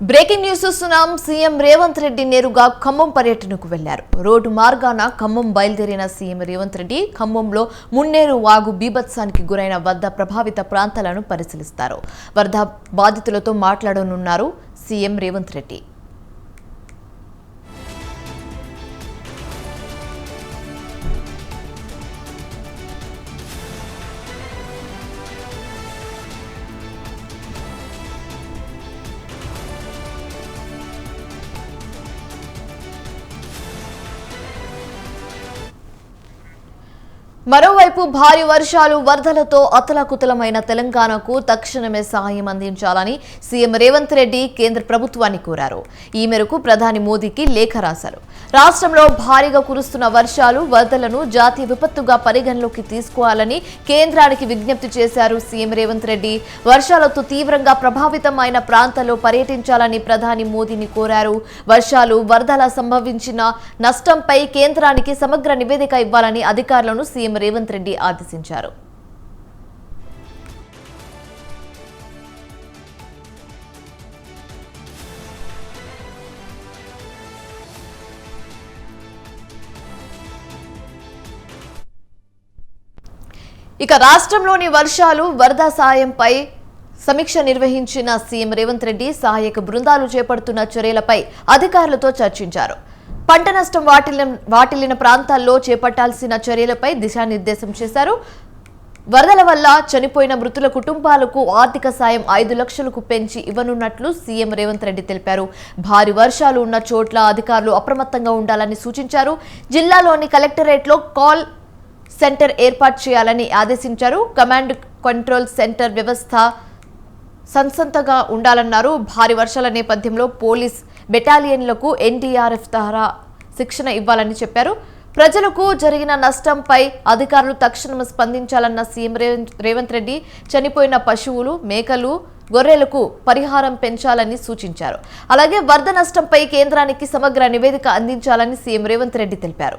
Breaking news చూస్తున్నాం. CM Revanth Reddy నేరుగా ఖమ్మం పర్యటనకు వెళ్ళారు. రోడ్డు మార్గాన ఖమ్మం బయలుదేరిన సీఎం రేవంత్ రెడ్డి ఖమ్మంలో మున్నేరు వాగు బీభత్సానికి గురైన వద్ద ప్రభావిత ప్రాంతాలను పరిశీలిస్తారు. వరద బాధితులతో మాట్లాడనున్నారు సీఎం రేవంత్ రెడ్డి. మరోవైపు భారీ వర్షాలు వరదలతో అతలకుతలమైన తెలంగాణకు తక్షణమే సహాయం అందించాలని సీఎం రేవంత్ రెడ్డి కేంద్ర ప్రభుత్వాన్ని కోరారు. ఈ మేరకు ప్రధాని మోదీకి లేఖ రాశారు. రాష్ట్రంలో భారీగా కురుస్తున్న వర్షాలు వరదలను జాతీయ విపత్తుగా పరిగణలోకి తీసుకోవాలని కేంద్రానికి విజ్ఞప్తి చేశారు సీఎం రేవంత్ రెడ్డి. వర్షాలతో తీవ్రంగా ప్రభావితమైన ప్రాంతాల్లో పర్యటించాలని ప్రధాని మోదీని కోరారు. వర్షాలు వరదల సంభవించిన నష్టంపై కేంద్రానికి సమగ్ర నివేదిక ఇవ్వాలని అధికారులను సీఎం రేవంత్ రెడ్డి ఆదేశించారు. ఇక రాష్ట్రంలోని వర్షాలు వరద సాయంపై సమీక్ష నిర్వహించిన సీఎం రేవంత్ రెడ్డి సహాయక బృందాలు చేపడుతున్న చర్యలపై అధికారులతో చర్చించారు. పంట నష్టం వాటిల్లిన వాటిల్లిన ప్రాంతాల్లో చేపట్టాల్సిన చర్యలపై దిశానిర్దేశం చేశారు. వరదల వల్ల చనిపోయిన మృతుల కుటుంబాలకు ఆర్థిక సాయం ఐదు లక్షలకు పెంచి ఇవ్వనున్నట్లు సీఎం రేవంత్ రెడ్డి తెలిపారు. భారీ వర్షాలు ఉన్న చోట్ల అధికారులు అప్రమత్తంగా ఉండాలని సూచించారు. జిల్లాలోని కలెక్టరేట్లో కాల్ సెంటర్ ఏర్పాటు చేయాలని ఆదేశించారు. కమాండ్ కంట్రోల్ సెంటర్ వ్యవస్థ సంసంతగా ఉండాలన్నారు. భారీ వర్షాల నేపథ్యంలో పోలీస్ బెటాలియన్లకు ఎన్డీఆర్ఎఫ్ ద్వారా శిక్షణ ఇవ్వాలని చెప్పారు. ప్రజలకు జరిగిన నష్టంపై అధికారులు తక్షణం స్పందించాలన్న సీఎం రేవంత్ రేవంత్ రెడ్డి చనిపోయిన పశువులు మేకలు గొర్రెలకు పరిహారం పెంచాలని సూచించారు. అలాగే వరద నష్టంపై కేంద్రానికి సమగ్ర నివేదిక అందించాలని సీఎం రేవంత్ రెడ్డి తెలిపారు.